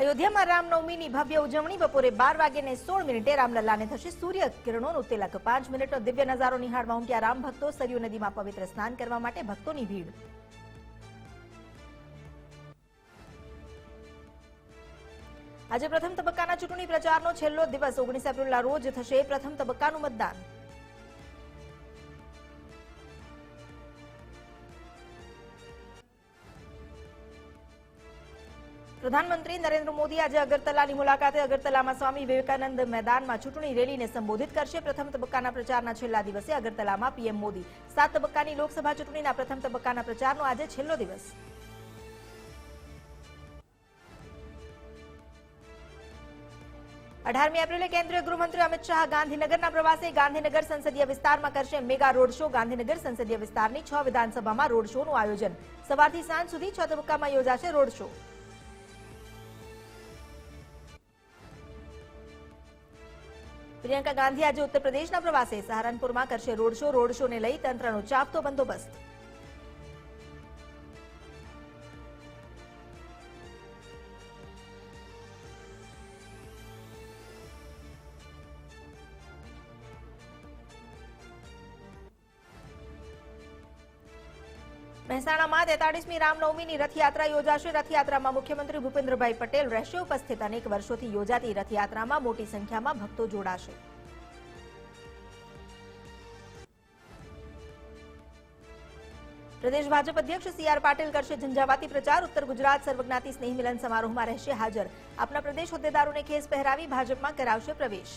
અયોધ્યામાં રામનવમીની ભવ્ય ઉજવણી બપોરે બાર વાગ્યે સોળ મિનિટે રામલલ્લાને થશે સૂર્ય કિરણોનું તિલક. પાંચ મિનિટનો દિવ્ય નજારો નિહાળવા ઉમટ્યા રામ ભક્તો સરયુ નદીમાં પવિત્ર સ્નાન કરવા માટે ભક્તોની ભીડ. આજે પ્રથમ તબક્કાના ચૂંટણી પ્રચારનો છેલ્લો દિવસ. ઓગણીસ એપ્રિલના રોજ થશે પ્રથમ તબક્કાનું મતદાન. પ્રધાનમંત્રી નરેન્દ્ર મોદી આજે અગરતલાની મુલાકાતે અગરતલામાં સ્વામી વિવેકાનંદ મેદાનમાં ચૂંટણી રેલીને સંબોધિત કરશે. પ્રથમ તબક્કાના પ્રચારના છેલ્લા દિવસે અગરતલામાં પીએમ મોદી. સાત તબક્કાની લોકસભા ચૂંટણીના પ્રથમ તબક્કાના પ્રચારનો આજે છેલ્લો દિવસ. અઢારમી એપ્રિલે કેન્દ્રીય ગૃહમંત્રી અમિત શાહ ગાંધીનગરના પ્રવાસે ગાંધીનગર સંસદીય વિસ્તારમાં કરશે મેગા રોડ શો. ગાંધીનગર સંસદીય વિસ્તારની છ વિધાનસભામાં રોડ શોનું આયોજન. સવારથી સાંજ સુધી છ તબક્કામાં યોજાશે રોડ શો. પ્રિયંકા ગાંધી આજે ઉત્તર પ્રદેશના પ્રવાસે. સહારનપુરમાં કરશે રોડ શો. રોડ શોને લઈ તંત્રનો ચાપતો બંદોબસ્ત. મહેસાણામાં તેતાળીસમી રામનવમીની રથયાત્રા યોજાશે. રથયાત્રામાં મુખ્યમંત્રી ભૂપેન્દ્રભાઈ પટેલ રહેશે. ઉપસ્થિત અનેક વર્ષોથી યોજાતી રથયાત્રામાં મોટી સંખ્યામાં ભક્તો જોડાશે. પ્રદેશ ભાજપ અધ્યક્ષ સી આર પાટીલ કરશે ઝંઝાવાતી પ્રચાર. ઉત્તર ગુજરાત સર્વજ્ઞાતિ સ્નેહ મિલન સમારોહમાં રહેશે હાજર. આપના પ્રદેશ હોદ્દેદારોને ખેસ પહેરાવી ભાજપમાં કરાવશે પ્રવેશ.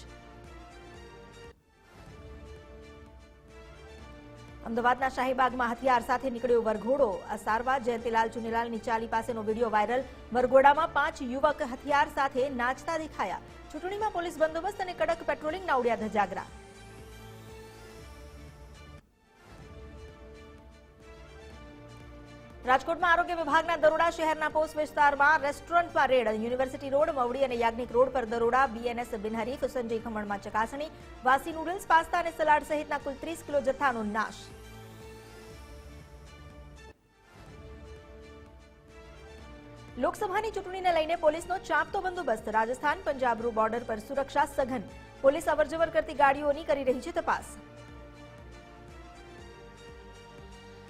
અમદાવાદના શાહીબાગમાં હથિયાર સાથે નીકળ્યો વરઘોડો. અસારવા, જયંતિલાલ ચુનીલાલ નિચાલી પાસેનો વીડિયો વાયરલ. વરઘોડામાં પાંચ યુવક હથિયાર સાથે નાચતા દેખાયા. ચૂંટણીમાં પોલીસ બંદોબસ્ત અને કડક પેટ્રોલિંગના ઉડ્યા ધજાગરા. રાજકોટમાં આરોગ્ય વિભાગના દરોડા શહેરના પોસ્ટ વિસ્તારમાં રેસ્ટોરન્ટમાં રેડ યુનિવર્સિટી રોડ, મવડી અને યાજ્ઞિક રોડ પર દરોડા બીએનએસ બિનહરીફ, સંજય ખમણમાં ચકાસણી, વાસી નૂડલ્સ પાસ્તા અને સલાડ સહિતના કુલ ત્રીસ કિલો જથ્થાનો નાશ. લોકસભાની ચૂંટણીને લઈને પોલીસનો ચાંપતો બંદોબસ્ત. રાજસ્થાન પંજાબ રૂ બોર્ડર પર સુરક્ષા સઘન. પોલીસ અવરજવર કરતી ગાડીઓની કરી રહી છે તપાસ.